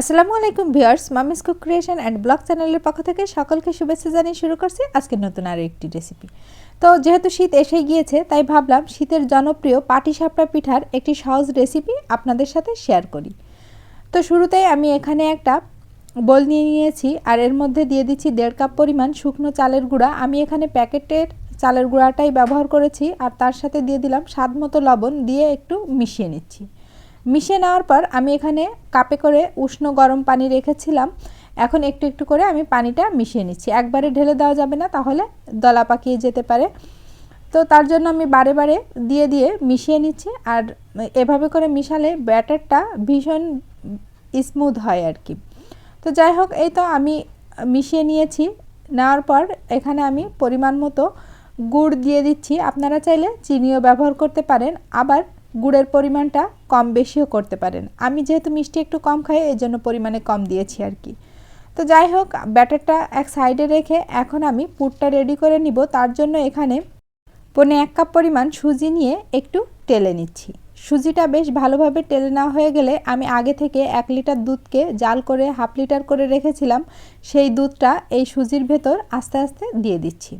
আসসালামু আলাইকুম viewers, Mami's cook creation and blog চ্যানেলের পক্ষ থেকে সকলকে শুভেচ্ছা জানিয়ে শুরু করছি আজকের নতুন আরও একটি রেসিপি তো যেহেতু শীত এসে গিয়েছে, তাই ভাবলাম শীতের জনপ্রিয় পাটিসাপটা পিঠার একটি সহজ রেসিপি আপনাদের সাথে শেয়ার করি। তো শুরুতেই আমি এখানে একটা বোল নিয়ে নিয়েছি, আর এর মধ্যে দিয়ে দিচ্ছি দেড় কাপ পরিমাণ শুকনো চালের গুঁড়া। আমি এখানে প্যাকেটের চালের গুঁড়াটাই ব্যবহার করেছি, আর তার সাথে দিয়ে দিলাম স্বাদ মতো লবণ দিয়ে একটু মিশিয়ে নিচ্ছি। মিশিয়ে নেওয়ার পর আমি এখানে কাপে করে উষ্ণ গরম পানি রেখেছিলাম। এখন একটু একটু করে আমি পানিটা মিশিয়ে নিচ্ছি। একবারে ঢেলে দেওয়া যাবে না, তাহলে দলা পাকিয়ে যেতে পারে। তো তার জন্য আমি বারে বারে দিয়ে দিয়ে মিশিয়ে নিচ্ছি আর এভাবে করে মিশালে ব্যাটারটা ভীষণ স্মুথ হয় আর কি। তো যাই হোক, এই তো আমি মিশিয়ে নিয়েছি। নেওয়ার পর এখানে আমি পরিমাণ মতো গুড় দিয়ে দিচ্ছি। আপনারা চাইলে চিনিও ব্যবহার করতে পারেন। আবার গুড়ের পরিমাণটা কম বেশিও করতে পারেন। আমি যেহেতু মিষ্টি একটু কম খাই এই জন্য পরিমাণে কম দিয়েছি আর কি। তো যাই হোক, ব্যাটারটা এক সাইডে রেখে এখন আমি পুরটা রেডি করে নিব। তার জন্য এখানে পনে এক কাপ পরিমাণ সুজি নিয়ে একটু টেলে নিচ্ছি। সুজিটা বেশ ভালোভাবে টেলে নেওয়া হয়ে গেলে আমি আগে থেকে এক লিটার দুধকে জাল করে, হাফ লিটার করে রেখেছিলাম। সেই দুধটা এই সুজির ভেতর আস্তে আস্তে দিয়ে দিচ্ছি।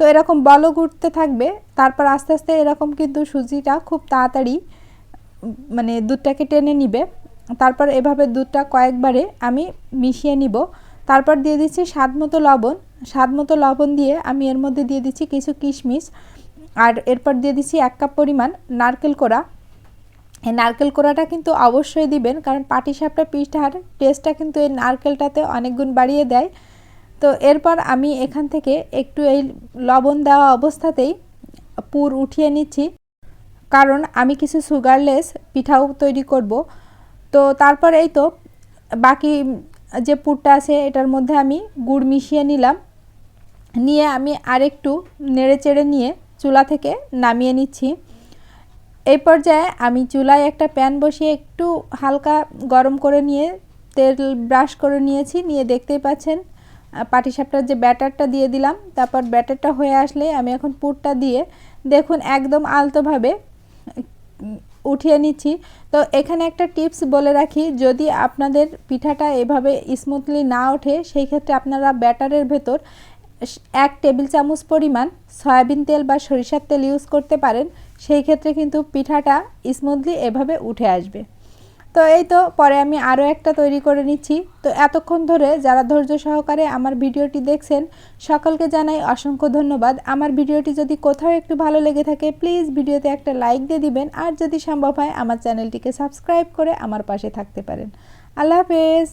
তো এরকম বলক উঠতে থাকবে, তারপর আস্তে আস্তে এরকম কিন্তু সুজিটা খুব তাড়াতাড়ি মানে দুধটাকে টেনে নিবে। তারপর এভাবে দুধটা কয়েকবারে আমি মিশিয়ে নিব। তারপর দিয়ে দিচ্ছি স্বাদ মতো লবণ। স্বাদ মতো লবণ দিয়ে আমি এর মধ্যে দিয়ে দিচ্ছি কিছু কিশমিশ। আর এরপর দিয়ে দিচ্ছি এক কাপ পরিমাণ নারকেল কোড়া। এই নারকেল কোড়াটা কিন্তু অবশ্যই দিবেন, কারণ পাটিসাপটা পিঠার টেস্টটা কিন্তু এই নারকেলটাতে অনেক গুণ বাড়িয়ে দেয়। তো এরপর আমি এখান থেকে একটু এই লবণ দেওয়া অবস্থাতেই পুর উঠিয়ে নিচ্ছি। কারণ আমি কিছু সুগারলেস পিঠাও তৈরি করব। তো তারপর এই তো বাকি যে পুরটা আছে এটার মধ্যে আমি গুড় মিশিয়ে নিলাম। নিয়ে আমি আরেকটু নেড়ে চেড়ে নিয়ে চুলা থেকে নামিয়ে নিচ্ছি। এই পর্যায়ে আমি চুলায় একটা প্যান বসিয়ে একটু হালকা গরম করে নিয়ে তেল ব্রাশ করে নিয়েছি। নিয়ে দেখতেই পাচ্ছেন পাটিসাপটার যে ব্যাটারটা দিয়ে দিলাম, তারপর ব্যাটারটা হয়ে আসলে আমি এখন পুরটা দিয়ে দেখুন একদম আলতোভাবে উঠিয়ে নিচ্ছি। তো এখানে একটা টিপস বলে রাখি, যদি আপনাদের পিঠাটা এভাবে স্মুথলি না ওঠে, সেই ক্ষেত্রে আপনারা ব্যাটারের ভেতর এক টেবিল চামচ পরিমাণ সয়াবিন তেল বা সরিষার তেল ইউজ করতে পারেন। সেই ক্ষেত্রে কিন্তু পিঠাটা স্মুথলি এভাবে উঠে আসবে। তো এই তো, পরে আমি আরও একটা তৈরি করে নিচ্ছি। তো এতক্ষণ ধরে যারা ধৈর্য সহকারে আমার ভিডিওটি দেখছেন, সকলকে জানাই অসংখ্য ধন্যবাদ। আমার ভিডিওটি যদি কোথাও একটু ভালো লেগে থাকে, প্লিজ ভিডিওতে একটা লাইক দিয়ে দিবেন। আর যদি সম্ভব হয়, আমার চ্যানেলটিকে সাবস্ক্রাইব করে আমার পাশে থাকতে পারেন। আল্লাহ হাফেজ!